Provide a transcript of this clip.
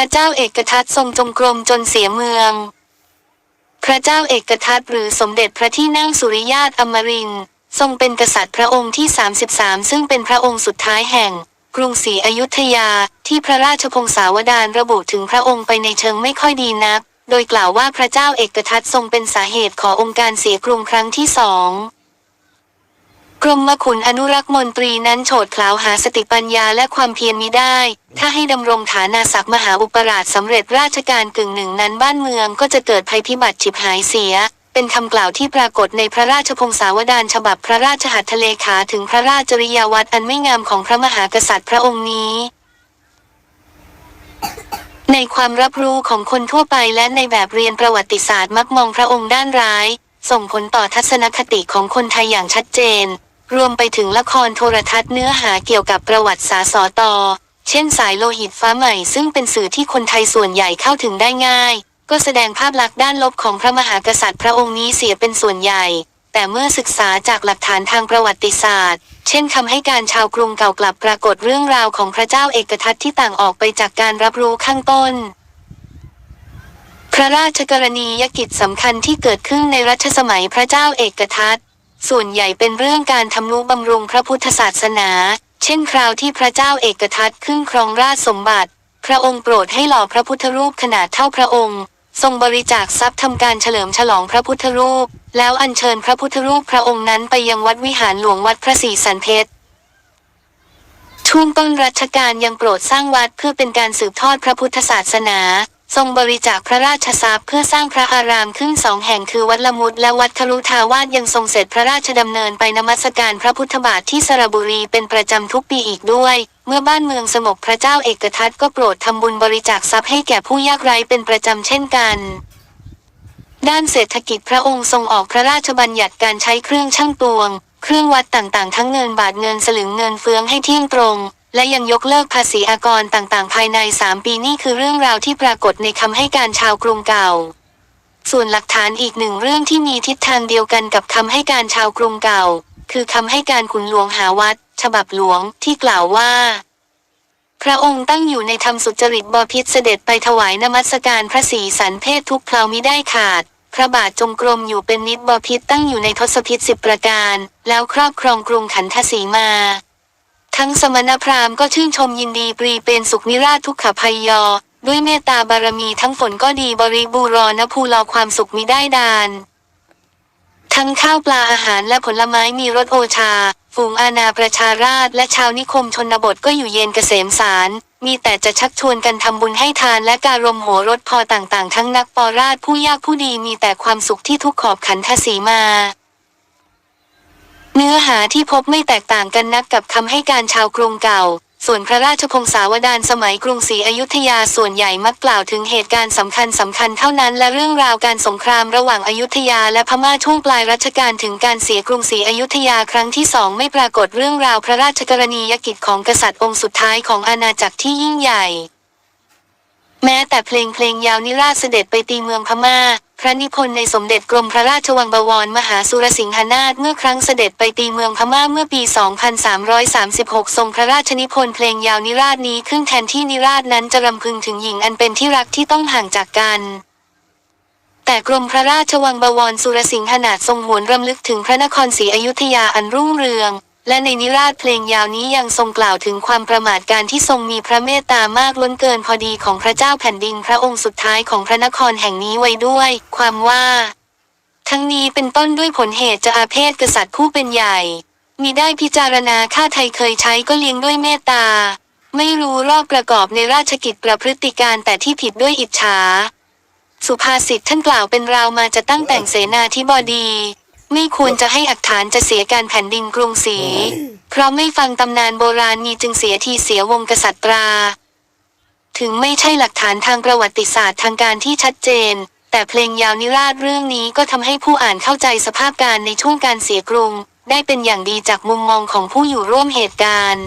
ระเจ้าเอกทัตทรงจงกรมจนเสียเมือง พระเจ้าเอกทัตหรือสมเด็จพระที่นั่งสุริยาตอมรินทร์ทรงเป็นกษัตริย์พระองค์ที่ 33 ซึ่งเป็นพระองค์สุดท้ายแห่ง กรุงศรีอยุธยาที่พระราชพงศาวดารระบุถึงพระองค์ไปในเชิงไม่ค่อยดีนัก โดยกล่าวว่าพระเจ้าเอกทัตทรงเป็นสาเหตุขององค์การเสียกรุงครั้งที่สอง กรมมขุนอนุรักษ์มนตรีนั้นโฉดคลาวหาสติปัญญาและความเพียรมิได้ ถ้าให้ดำรงฐานาศักดิ์มหาอุปราชสำเร็จราชการกึ่งหนึ่งนั้นบ้านเมืองก็จะเกิดภัยพิบัติฉิบหายเสีย เป็นคำกล่าวที่ปรากฏในพระราชพงศาวดารฉบับพระราชหัตถเลขาถึงพระราชจริยาวัดอันไม่งามของพระมหากษัตริย์พระองค์นี้ในความรับรู้ของคนทั่วไปและในแบบเรียนประวัติศาสตร์มักมองพระองค์ด้านร้าย ส่งผลต่อทัศนคติของคนไทยอย่างชัดเจน รวมไปถึงละครโทรทัศน์เนื้อหาเกี่ยวกับประวัติศาสตร์ตอเช่นสายโลหิตฟ้าใหม่ซึ่งเป็นสื่อที่คนไทยส่วนใหญ่เข้าถึงได้ง่าย ก็แสดงภาพลักษณ์ด้านลบของพระมหากษัตริย์พระองค์นี้เสียเป็นส่วนใหญ่ แต่เมื่อศึกษาจากหลักฐานทางประวัติศาสตร์ เช่นคำให้การชาวกรุงเก่ากลับปรากฏเรื่องราวของพระเจ้าเอกทัตที่ต่างออกไปจากการรับรู้ข้างต้นพระราชกรณียกิจสำคัญที่เกิดขึ้นในรัชสมัยพระเจ้าเอกทัต ส่วนใหญ่เป็นเรื่องการทำนุบำรุงพระพุทธศาสนา เช่นคราวที่พระเจ้าเอกทัตขึ้นครองราชสมบัติ พระองค์โปรดให้หล่อพระพุทธรูปขนาดเท่าพระองค์ ทรงบริจาคทรัพย์ทำการเฉลิมฉลองพระพุทธรูป แล้วอัญเชิญพระพุทธรูปพระองค์นั้นไปยังวัดวิหารหลวงวัดพระศรีสันเพชรช่วงต้นรัชกาลยังโปรดสร้างวัดเพื่อเป็นการสืบทอดพระพุทธศาสนา ทรงบริจาคพระราชทรัพย์เพื่อสร้างพระอารามขึ้นสองแห่งคือวัดละมุดและวัดครุทาวาสยังทรงเสร็จพระราชดำเนินไปนมัสการพระพุทธบาทที่สระบุรีเป็นประจำทุกปีอีกด้วย เมื่อบ้านเมืองสงบพระเจ้าเอกทัตก็โปรดทำบุญบริจาคทรัพย์ให้แก่ผู้ยากไร้เป็นประจำเช่นกันด้านเศรษฐกิจพระองค์ทรงออกพระราชบัญญัติการใช้เครื่องชั่งตวง เครื่องวัดต่างๆ ทั้งเงินบาทเงินสลึงเงินเฟืองให้เที่ยงตรง และยังยกเลิกภาษีอากรต่างๆ ภายใน 3 ปีนี่คือเรื่องราวที่ปรากฏในคำให้การชาวกรุงเก่า ส่วนหลักฐานอีกหนึ่งเรื่องที่มีทิศทางเดียวกันกับคำให้การชาวกรุงเก่า คือคำให้การขุนหลวงหาวัด ฉบับหลวงที่กล่าวว่า พระองค์ตั้งอยู่ในธรรมสุจริตบพิษเสด็จไปถวายนมัสการพระศรีสันเพศทุกคราวมิได้ขาดพระบาทจงกรมอยู่เป็นนิดบพิษตั้งอยู่ในทศพิษสิบประการ แล้วครอบครองกรุงขันธสีมา ทั้งสมณพราหมณ์ก็ชื่นชมยินดีปรีเป็นสุขนิราชทุกขภัยยอ ด้วยเมตตาบารมีทั้งฝนก็ดีบริบูรณภูรอความสุขมิได้ดาน ทั้งข้าวปลาอาหารและผลไม้มีรสโอชา ฝูงอาณาประชาราษและชาวนิคมชนบทก็อยู่เย็นเกษมสาร มีแต่จะชักชวนกันทำบุญให้ทานและการรมโหรถพอต่างๆ ทั้งนักปอราชผู้ยากผู้ดีมีแต่ความสุขที่ทุกขอบขันทศีมา เนื้อหาที่พบไม่แตกต่างกันนักกับคำให้การชาวกรุงเก่า ส่วนพระราชพงศาวดารสมัยกรุงศรีอยุธยาส่วนใหญ่มักกล่าวถึงเหตุการณ์สำคัญสำคัญเท่านั้นและเรื่องราวการสงครามระหว่างอยุธยาและพม่าช่วงปลายรัชกาลถึงการเสียกรุงศรีอยุธยาครั้งที่สองไม่ปรากฏเรื่องราวพระราชกรณียกิจของกษัตริย์องค์สุดท้ายของอาณาจักรที่ยิ่งใหญ่ แม้แต่เพลงเพลงยาวนิราชเสด็จไปตีเมืองพม่า พระนิพนธ์ในสมเด็จกรมพระราชวังบวรมหาสุรสิงหนาถเมื่อครั้งเสด็จไปตีเมืองพม่าเมื่อปี 2336 ทรงพระราชนิพนธ์เพลงยาวนิราชนี้ขึ้นแทนที่นิราชนั้นจะรำพึงถึงหญิงอันเป็นที่รักที่ต้องห่างจากกัน แต่กรมพระราชวังบวรสุรสิงหนาถทรงหวนรำลึกถึงพระนครศรีอยุธยาอันรุ่งเรือง และในนิราชเพลงยาวนี้ยังทรงกล่าวถึงความประมาทการที่ทรงมีพระเมตตามากล้นเกินพอดีของพระเจ้าแผ่นดินพระองค์สุดท้ายของพระนครแห่งนี้ไว้ด้วย ความว่า ทั้งนี้เป็นต้นด้วยผลเหตุจะอาเพศกษัตริย์ผู้เป็นใหญ่ มีได้พิจารณาข้าไทยเคยใช้ก็เลี้ยงด้วยเมตตา ไม่รู้รอบประกอบในราชกิจประพฤติการแต่ที่ผิดด้วยอิจฉา สุภาษิตท่านกล่าวเป็นราวมาจะตั้งแต่งเสนาธิบดี ไม่ควรจะให้อักฐานจะเสียการแผ่นดินกรุงศรี เพราะไม่ฟังตำนานโบราณมีจึงเสียทีเสียวงกษัตราถึงไม่ใช่หลักฐานทางประวัติศาสตร์ทางการที่ชัดเจน แต่เพลงยาวนิราชเรื่องนี้ก็ทำให้ผู้อ่านเข้าใจสภาพการในช่วงการเสียกรุง ได้เป็นอย่างดีจากมุมมองของผู้อยู่ร่วมเหตุการณ์